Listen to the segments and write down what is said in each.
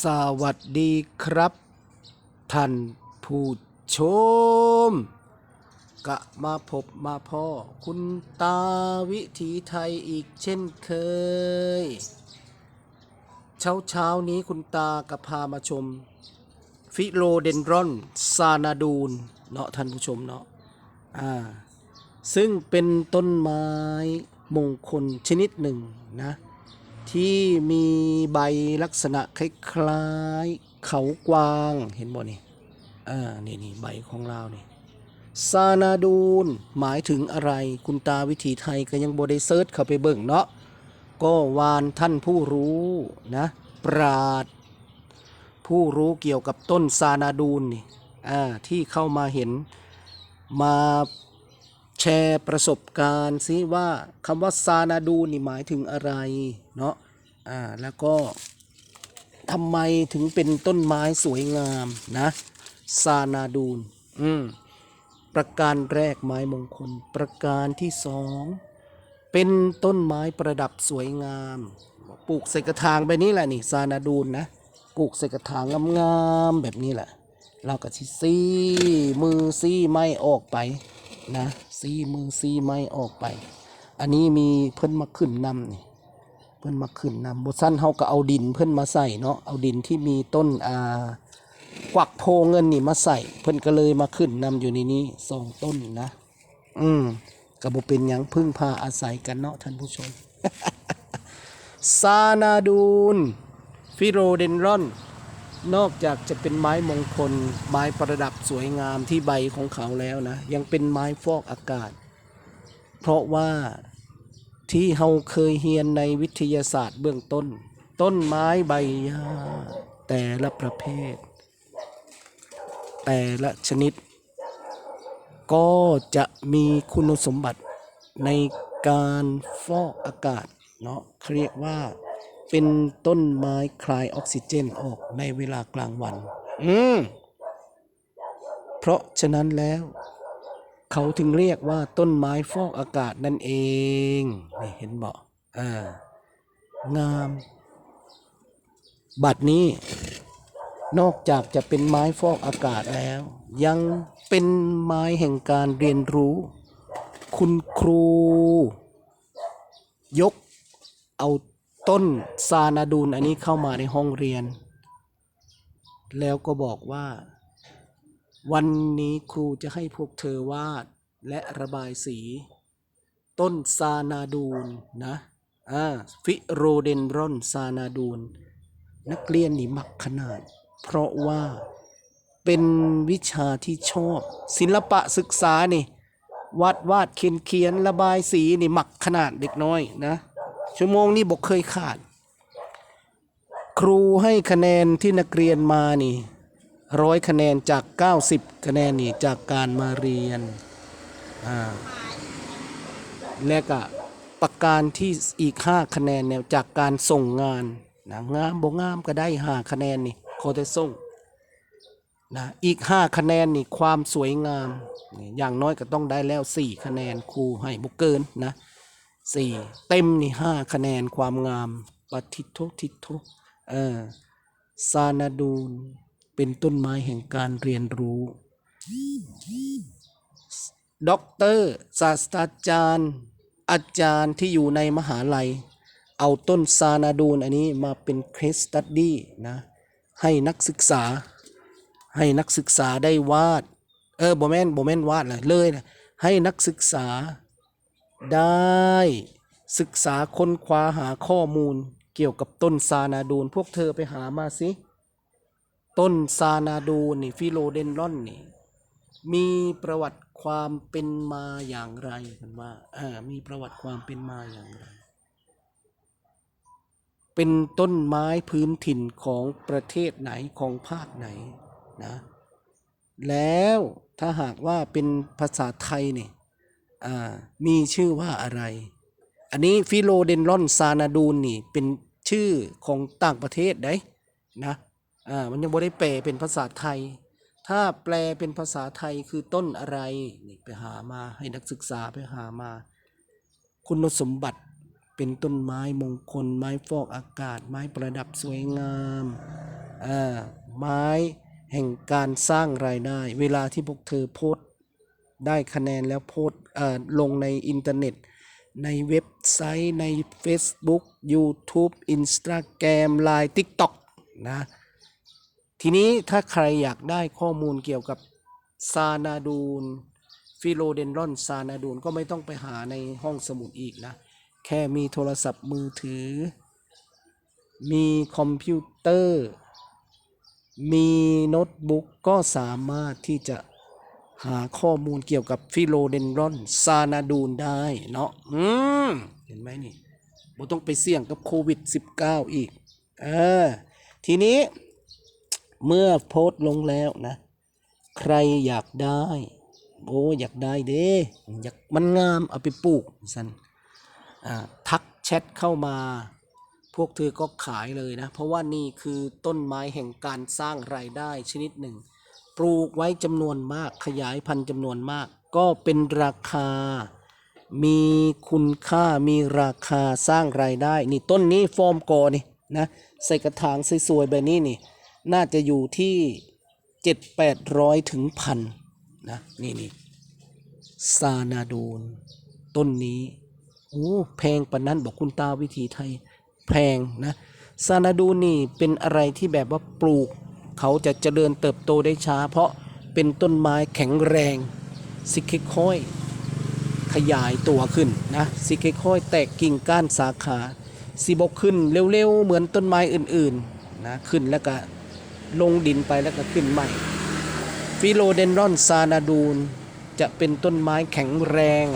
สวัสดีครับ ท่านผู้ชม กะมาพบมาพ่อ คุณตาวิถีไทยอีกเช่นเคย เช้าเช้านี้คุณตากะพามาชม ฟิโลเดนรอน ซานาดูนเนาะท่านผู้ชมเนาะอ่าซึ่งเป็นต้นไม้มงคลชนิดหนึ่งนะ ที่มีใบลักษณะคล้ายๆเขากวางเห็นบ่นี่อ่านี่นี่ใบของเรานี่ซานาดูนหมายถึงอะไรคุณตาวิถีไทยก็ยังบ่ได้เซิร์ชเข้าไปเบิ่งเนาะก็วานท่านผู้รู้นะปราดผู้รู้เกี่ยวกับต้นซานาดูนนี่อ่าที่เข้ามาเห็นมา แชร์ประสบการณ์ซิว่าคำว่าซานาดูนี่หมายถึงอะไร เนาะอ่าแล้วก็ทำไมถึงเป็นต้นไม้สวยงามนะซานาดูนอืมประการแรกไม้มงคล ประการที่สองเป็นต้นไม้ประดับสวยงาม ปลูกใส่กระถางไปนี่แหละนี่ซานาดูนนะปลูกใส่กระถางงามๆแบบนี้แหละ เราก็ซีมือซี่ไม้ออกไปนะ ซีมือซีไม้ออกไป อันนี้มีเพิ่นมาขึ้นนำนี่เพิ่นมาขึ้นนำบทสั้นเฮาก็เอาดินเพิ่นมาใส่เนาะเอาดินที่มีต้นอ่ากวักโพเงินนี่มาใส่ เพิ่นก็เลยมาขึ้นนำอยู่ในนี้สองต้นนะ อืมก็บ่เป็นยังพึ่งพาอาศัยกันเนาะท่านผู้ชมซานาดูนฟิโรเดนรอน นอกจากจะเป็นไม้มงคล ไม้ประดับสวยงามที่ใบของเขาแล้วนะ ยังเป็นไม้ฟอกอากาศ เพราะว่าที่เราเคยเรียนในวิทยาศาสตร์เบื้องต้น ต้นไม้ใบหญ้าแต่ละประเภท แต่ละชนิด ก็จะมีคุณสมบัติในการฟอกอากาศเนาะเขาเรียกว่า เป็นต้นไม้คลายออกซิเจนออกในเวลากลางวัน อืม เพราะฉะนั้นแล้ว เขาถึงเรียกว่าต้นไม้ฟอกอากาศนั่นเองนี่เห็นบอกอ่างาม บัดนี้นอกจากจะเป็นไม้ฟอกอากาศแล้ว ยังเป็นไม้แห่งการเรียนรู้ คุณครู ยกเอา ต้นซานาดูนอันนี้เข้ามาในห้องเรียน แล้วก็บอกว่า วันนี้ครูจะให้พวกเธอวาดและระบายสี ต้นซานาดูนนะอ่าฟิโรเดนรอนซานาดูนนักเรียนนี่มักขนาด เพราะว่าเป็นวิชาที่ชอบ ศิลปะศึกษานี่วาดวาดเขียนเขียนระบายสีนี่มักขนาดเด็กน้อยนะ ชั่วโมงนี้บอกเคยขาด ครูให้คะแนนที่นักเรียนมานี่ร้อยคะแนนจาก 90 คะแนนนี่จากการมาเรียนอ่าและก็ประการที่อีก 5 คะแนนเนี่ยจากการส่งงานนะงามบ่งามก็ได้ 5 คะแนนนี่โคเทส่งนะอีก 5 คะแนนนี่ความสวยงาม อย่างน้อยก็ต้องได้แล้ว 4 คะแนนครูให้บุกเกินนะ สี่เต็มนี่5คะแนนความงามปฏิโททิโทเออซานาดูนเป็นต้นไม้แห่งการเรียนรู้ด็อกเตอร์ศาสตราจารย์ อาจารย์ที่อยู่ในมหาลัย เอาต้นซานาดูนอันนี้มาเป็นเคสตัดดี้นะให้นักศึกษา ให้นักศึกษาได้วาด เออโบแมนโบแมนวาดเลยเลยนะให้นักศึกษา ได้ศึกษาค้นคว้าหาข้อมูลเกี่ยวกับต้นซานาดูน พวกเธอไปหามาสิ ต้นซานาดูนนี่ฟิโลเดนรอนนี่ มีประวัติความเป็นมาอย่างไรกันว่าอ่ามีประวัติความเป็นมาอย่างไร เป็นต้นไม้พื้นถิ่นของประเทศไหนของภาคไหนนะ แล้วถ้าหากว่าเป็นภาษาไทยเนี่ย มีชื่อว่าอะไร อันนี้ฟิโลเดนรอนซานาดูนนี่เป็นชื่อของต่างประเทศได้นะอ่ามันยังบ่ได้แปลเป็นภาษาไทย ถ้าแปลเป็นภาษาไทยคือต้นอะไรนี่ไปหามาให้นักศึกษาไปหามา คุณสมบัติเป็นต้นไม้มงคล ไม้ฟอกอากาศ ไม้ประดับสวยงามอ่าไม้แห่งการสร้างรายได้ เวลาที่พวกเธอโพสต ได้คะแนนแล้วโพสลงในอินเทอร์เน็ต ในเว็บไซต์ใน Facebook YouTube Instagram Line TikTok นะทีนี้ถ้าใครอยากได้ข้อมูลเกี่ยวกับซานาดูนฟิโลเดนรอนซานาดูนก็ไม่ต้องไปหาในห้องสมุดอีกนะ แค่มีโทรศัพท์มือถือ มีคอมพิวเตอร์ มีโน้ตบุ๊กก็สามารถที่จะ หาข้อมูลเกี่ยวกับฟิโลเดนรอนซานาดูนได้เนาะอืมเห็นไหมนี่บ่ต้องไปเสี่ยงกับโควิด -19 อีกเออทีนี้เมื่อโพสต์ลงแล้วนะ ใครอยากได้ โอ้อยากได้เด้อยากมันงามเอาไปปลูกสันอ่าทักแชทเข้ามา พวกเธอก็ขายเลยนะ เพราะว่านี่คือต้นไม้แห่งการสร้างรายได้ชนิดหนึ่ง ปลูกไว้จำนวนมากขยายพันธุ์จำนวนมาก ก็เป็นราคา มีคุณค่ามีราคาสร้างรายได้ นี่ต้นนี้ฟอร์มกอนี่นะใส่กระถางสวยๆแบบนี้นี่ น่าจะอยู่ที่เจ็ดแปดร้อยถึงพันนะนี่นี่ซานาดูนต้นนี้โอ้แพงปานนั้นบอกคุณตาวิถีไทยแพงนะซานาดูนนี่เป็นอะไรที่แบบว่าปลูก เขาจะเจริญเติบโตได้ช้า เพราะเป็นต้นไม้แข็งแรงสิค่อยขยายตัวขึ้นนะสิค่อยแตกกิ่งก้านสาขาสิบกขึ้นเร็วๆเหมือนต้นไม้อื่นๆนะขึ้นแล้วก็ลงดินไปแล้วก็ขึ้นใหม่ฟิโลเดนรอนซานาดูนจะเป็นต้นไม้แข็งแรง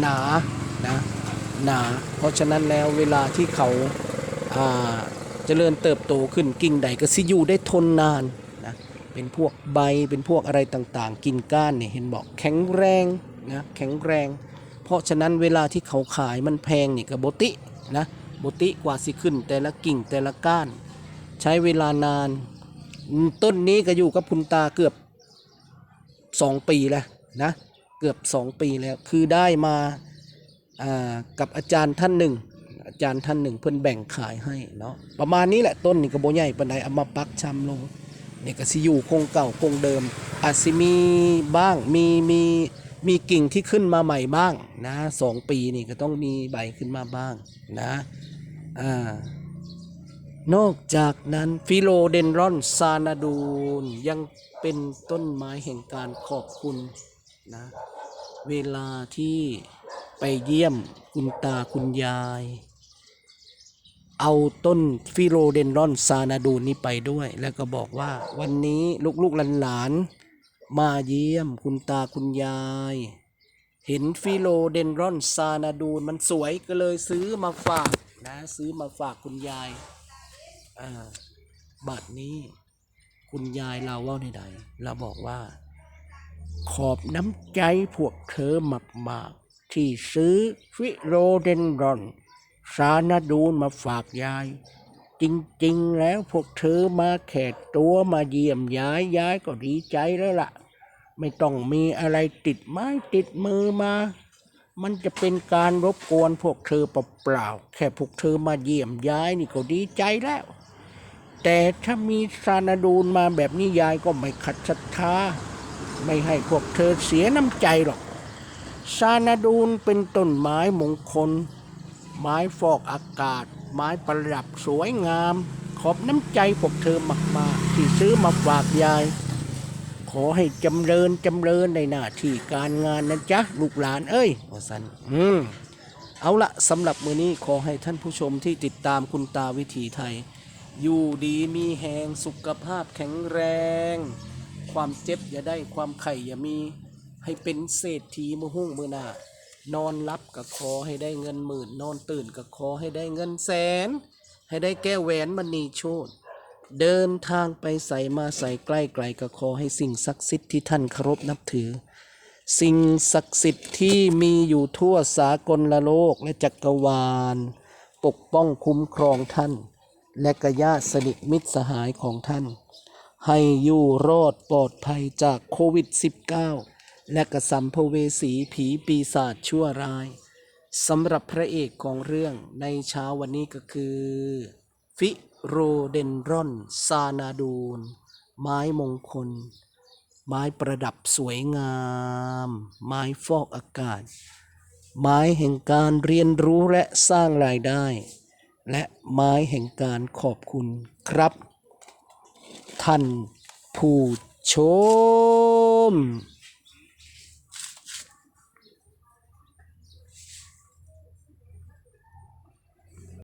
หนานะหนา เพราะฉะนั้นแล้วเวลาที่เขาอ่า จริญเติบโตขึ้นกิ่งใดก็สิอยู่ได้ทนนานนะเป็นพวกใบเป็นพวกอะไรต่างๆ กิ่งก้านเนี่ยเห็นบอกแข็งแรงนะแข็งแรง เพราะฉะนั้นเวลาที่เขาขายมันแพงนี่ก็บตินะบติกว่าสิขึ้น แต่ละกิ่งแต่ละก้าน ใช้เวลานาน ต้นนี้ก็อยู่กับคุณตาเกือบสองปีแล้วนะเกือบสองปีแล้วคือได้มากับอาจารย์ท่านหนึ่ง จารย์ท่านหนึ่งเพิ่นแบ่งขายให้เนาะประมาณนี้แหละต้นนี่ก็บ่ใหญ่ปานใดเอามาปักชำลงนี่ก็สิอยู่คงเก่าคงเดิม อาจสิมีบ้างมีมีมีกิ่งที่ขึ้นมาใหม่บ้างนะสองปีนี่ก็ต้องมีใบขึ้นมาบ้างนะอ่านอกจากนั้นฟิโลเดนรอนซานาดูนยังเป็นต้นไม้แห่งการขอบคุณนะเวลาที่ไปเยี่ยมคุณตาคุณยาย เอาต้นฟิโลเดนรอนซานาดูนนี้ไปด้วย แล้วก็บอกว่าวันนี้ลูกๆหลานๆมาเยี่ยมคุณตาคุณยาย เห็นฟิโลเดนรอนซานาดูนมันสวยก็เลยซื้อมาฝากนะซื้อมาฝากคุณยายอ่าบัดนี้คุณยายเราว่าในใดๆเราบอกว่า ขอบน้ำใจพวกเธอมากๆที่ซื้อฟิโรเดนรอน ซานาดูนมาฝากยาย จริงๆ แล้วพวกเธอมาแขกตัวมาเยี่ยมยายยายก็ดีใจแล้วล่ะ ไม่ต้องมีอะไรติดไม้ติดมือมา มันจะเป็นการรบกวนพวกเธอเปล่าๆแค่พวกเธอมาเยี่ยมยายนี่ก็ดีใจแล้ว แต่ถ้ามีซานาดูนมาแบบนี้ยายก็ไม่ขัดศรัทธาไม่ให้พวกเธอเสียน้ำใจหรอก ซานาดูนเป็นต้นไม้มงคล ไม้ฟอกอากาศ ไม้ประดับสวยงาม ขอบน้ำใจพวกเธอมากๆ ที่ซื้อมาฝากยาย ขอให้จำเริญจำเริญในหน้าที่การงานนะจ๊ะ ลูกหลานเอ้ยว่าสันอืมเอาละสำหรับมือนี้ขอให้ท่านผู้ชมที่ติดตามคุณตาวิถีไทย อยู่ดีมีแหงสุขภาพแข็งแรง ความเจ็บอย่าได้ความไข่อย่ามี ให้เป็นเศรษฐีมือหุ่งมือหน้า นอนรับก็ขอให้ได้เงินหมื่น นอนตื่นก็ขอให้ได้เงินแสน ให้ได้แก้แหวนมณีโชตเดินทางไปใส่มาใส่ใกล้ไกลก็ขอให้สิ่งศักดิ์สิทธิ์ที่ท่านเคารพนับถือ สิ่งศักดิ์สิทธิ์ที่มีอยู่ทั่วสากลละโลกและจักรวาล ปกป้องคุ้มครองท่าน และกญาติสนิทมิตรสหายของท่าน ให้อยู่รอดปลอดภัยจากโควิด -19 และกระสัมภเวสีผีปีศาจชั่วร้ายสำหรับพระเอกของเรื่องในเช้าวันนี้ก็คือ ฟิโรเดนรอน ซานาดูน ไม้มงคล ไม้ประดับสวยงาม ไม้ฟอกอากาศ ไม้แห่งการเรียนรู้และสร้างรายได้ และไม้แห่งการขอบคุณครับ ท่านผู้ชม